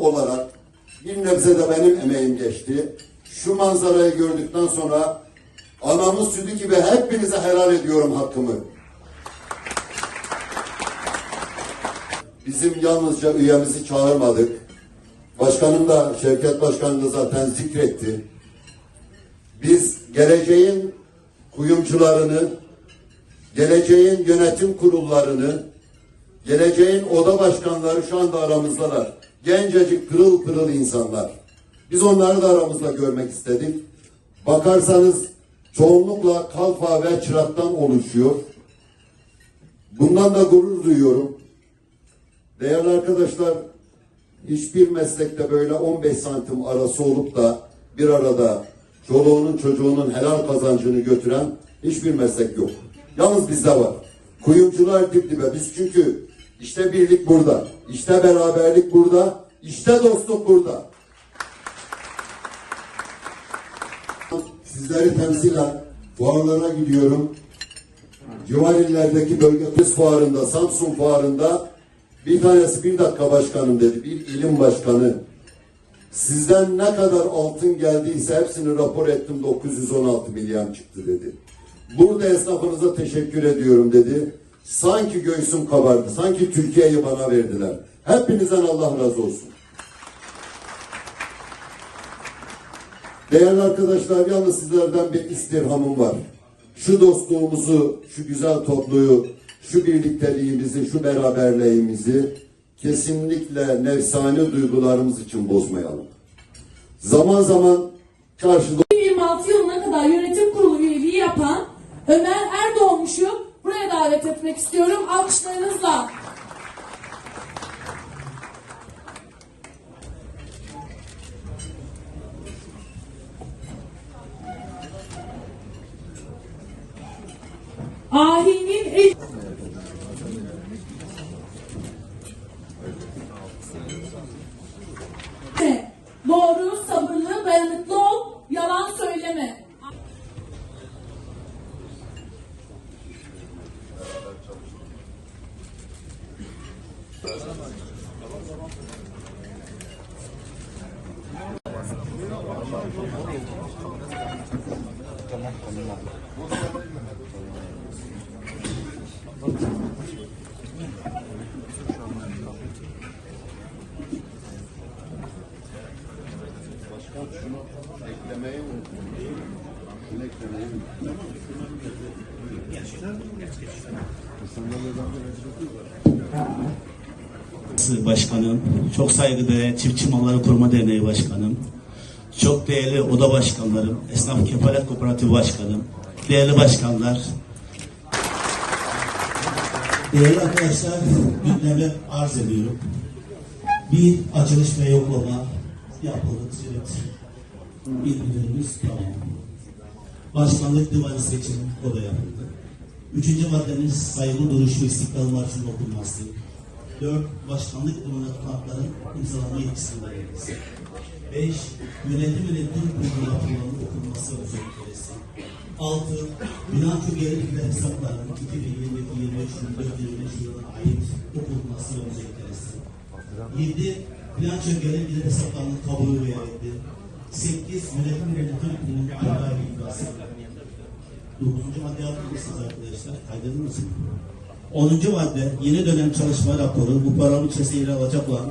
olarak bir nebze de benim emeğim geçti. Şu manzarayı gördükten sonra anamın sütü gibi hepinize helal ediyorum hakkımı. Bizim yalnızca üyemizi çağırmadık. Başkanım da, Şevket Başkanım da zaten zikretti. Biz geleceğin kuyumcularını, geleceğin yönetim kurullarını, geleceğin oda başkanları şu anda aramızdalar. Gencecik pırıl pırıl insanlar. Biz onları da aramızda görmek istedik. Bakarsanız çoğunlukla kalfa ve çıraktan oluşuyor. Bundan da gurur duyuyorum. Değerli arkadaşlar, hiçbir meslekte böyle 15 santim arası olup da bir arada çoluğunun çocuğunun helal kazancını götüren hiçbir meslek yok. Yalnız bizde var. Kuyumcular dip dibe. Biz çünkü işte birlik burada, işte beraberlik burada, işte dostluk burada. Sizleri temsilen fuarlara gidiyorum. Civar bölge Kız fuarında, Samsun fuarında bir tanesi bir dakika başkanım dedi. Bir ilim başkanı. Sizden ne kadar altın geldiyse hepsini rapor ettim 916 milyar çıktı dedi. Burada esnafınıza teşekkür ediyorum dedi. Sanki göğsüm kabardı. Sanki Türkiye'yi bana verdiler. Hepinizden Allah razı olsun. Değerli arkadaşlar yalnız sizlerden bir istirhamım var. Şu dostluğumuzu, şu güzel topluyu, şu birlikteliğimizi, şu beraberliğimizi kesinlikle nefsani duygularımız için bozmayalım. Zaman zaman karşıda 2026 yılına kadar yönetim kurulu üyeliği yapan Ömer Erdoğmuş'u davet etmek istiyorum. Alkışlarınızla. Ahinin el... Başkan şunu eklemeyi unuttum. Şunu eklemeyi unuttum. Başkanım, çok saygıdeğer Çiftçi Malları Koruma Derneği Başkanım, çok değerli oda başkanlarım, Esnaf Kefalet Kooperatifi Başkanım, değerli başkanlar, değerli arkadaşlar, gündeme arz ediyorum. Bir açılış ve yoklama yapıldı. Evet. İlgilerimiz tamam. Başkanlık divanı seçimi o da yapıldı. Üçüncü maddemiz saygı duruşu istiklal marşının okunması. 4. Başkanlık olarak kartların imzalanma yetkisini verilmesi. 5. Yönetim yönetim kurulu raporlarının okunması özelliklerisi. 6. Bilanço gelirinde hesaplarının 2022 23 24 25 yılına ait okunması özelliklerisi. 7. Bilanço gelirinde hesaplarının kabulü verildi. 8. Yönetim yönetim kurulunun ayrı ayrı imzası. 9. madde yaptığımız arkadaşlar kaydedilmesin. 10. madde yeni dönem çalışma raporu bu parametresi ele alacak olan